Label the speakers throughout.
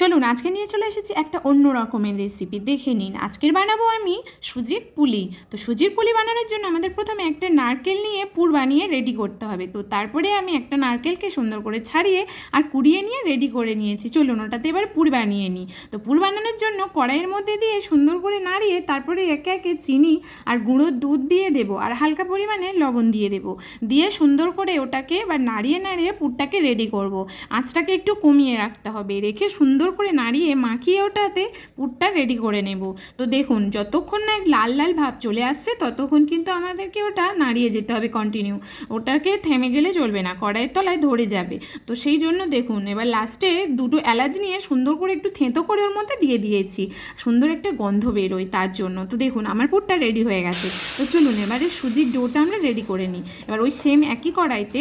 Speaker 1: চলুন, আজকে নিয়ে চলে এসেছি একটা অন্য রকমের রেসিপি দেখে নিন, আজকের বানাবো আমি সুজির পুলি। তো সুজির পুলি বানানোর জন্য আমাদের প্রথমে একটা নারকেল নিয়ে পুর বানিয়ে রেডি করতে হবে। তো তারপরে আমি একটা নারকেলকে সুন্দর করে ছাড়িয়ে আর কুড়িয়ে নিয়ে রেডি করে নিয়েছি। চলুন, ওটাতে এবার পুর বানিয়ে নিই। তো পুর বানানোর জন্য কড়াইয়ের মধ্যে দিয়ে সুন্দর করে নাড়িয়ে তারপরে একে একে চিনি আর গুঁড়োর দুধ দিয়ে দেবো আর হালকা পরিমাণে লবণ দিয়ে দেবো। দিয়ে সুন্দর করে ওটাকে এবার নাড়িয়ে নাড়িয়ে পুরটাকে রেডি করব। আঁচটাকে একটু কমিয়ে রাখতে হবে। রেখে সুন্দর করে নাড়িয়ে মাখিয়ে ওটাতে পুরটা রেডি করে নেব। তো দেখুন, যতক্ষণ না লাল লাল ভাব চলে আসছে, ততক্ষণ কিন্তু আমাদেরকে ওটা নাড়িয়ে যেতে হবে কন্টিনিউ ওটাকে থেমে গেলে চলবে না, কড়াইয়ের তলায় ধরে যাবে। তো সেই জন্য দেখুন, এবার লাস্টে দুটো এলাচ নিয়ে সুন্দর করে একটু থেঁতো করে ওর মধ্যে দিয়ে দিয়েছি। সুন্দর একটা গন্ধ বেরোয় তার জন্য। তো দেখুন, আমার পুরটা রেডি হয়ে গেছে। তো চলুন, এবারে সুজির ডোটা আমরা রেডি করে নিই। এবার ওই সেম একই কড়াইতে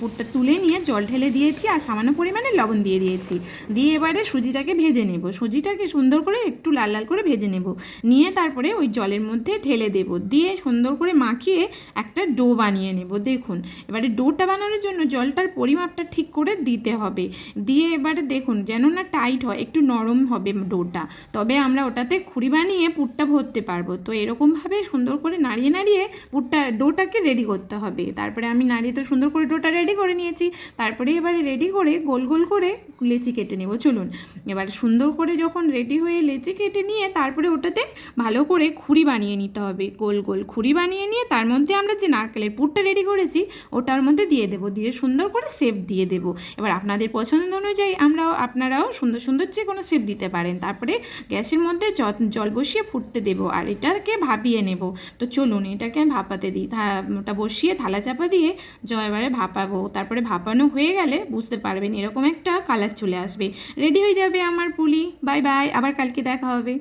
Speaker 1: পুরটা তুলে নিয়ে জল ঢেলে দিয়েছি আর সামান্য পরিমাণে লবণ দিয়ে দিয়েছি। দিয়ে এবারে সুজিটাকে ভেজে নেব। সুজিটাকে সুন্দর করে একটু লাল লাল করে ভেজে নেব। নিয়ে তারপরে ওই জলের মধ্যে ঢেলে দেব। দিয়ে সুন্দর করে মাখিয়ে একটা ডো বানিয়ে নেব। দেখুন, এবারে ডোটা বানানোর জন্য জলটার পরিমাপটা ঠিক করে দিতে হবে। দিয়ে এবারে দেখুন, যেন না টাইট হয়, একটু নরম হবে ডোটা। তবে আমরা ওটাতে খুঁড়ি বানিয়ে পুরটা ভরতে পারব। তো এরকমভাবে সুন্দর করে নাড়িয়ে নাড়িয়ে পুরটা, ডোটাকে রেডি করতে হবে। তারপরে আমি নাড়িয়ে তো সুন্দর করে ডোটা রেডি করে নিয়েছি। তারপরে এবারে রেডি করে গোল গোল করে লেচি কেটে নেব, চলুন। এবার সুন্দর করে যখন রেডি হয়ে লেচি কেটে নিয়ে তারপরে ওটাতে ভালো করে খুঁড়ি বানিয়ে নিতে হবে, গোল গোল খুঁড়ি বানিয়ে নিয়ে তার মধ্যে আমরা যে নারকেলের পুরটা রেডি করেছি, ওটার মধ্যে দিয়ে দেবো, দিয়ে সুন্দর করে সেপ দিয়ে দেবো। এবার আপনাদের পছন্দ অনুযায়ী আমরাও, আপনারাও সুন্দর সুন্দর যে কোনো সেপ দিতে পারেন। তারপরে গ্যাসের মধ্যে জল বসিয়ে ফুটতে দেবো আর এটাকে ভাপিয়ে নেব। তো চলুন, এটাকে আমি ভাপাতে দিই। ওটা বসিয়ে থালা চাপা দিয়ে জ, এবারে ভাপাবো। তারপরে ভাপানো হয়ে গেলে বুঝতে পারবেন এরকম একটা কালার চলে আসবে। রেডি হয়ে যাবে আমার পুলি। বাই বাই আবার কালকে দেখা হবে।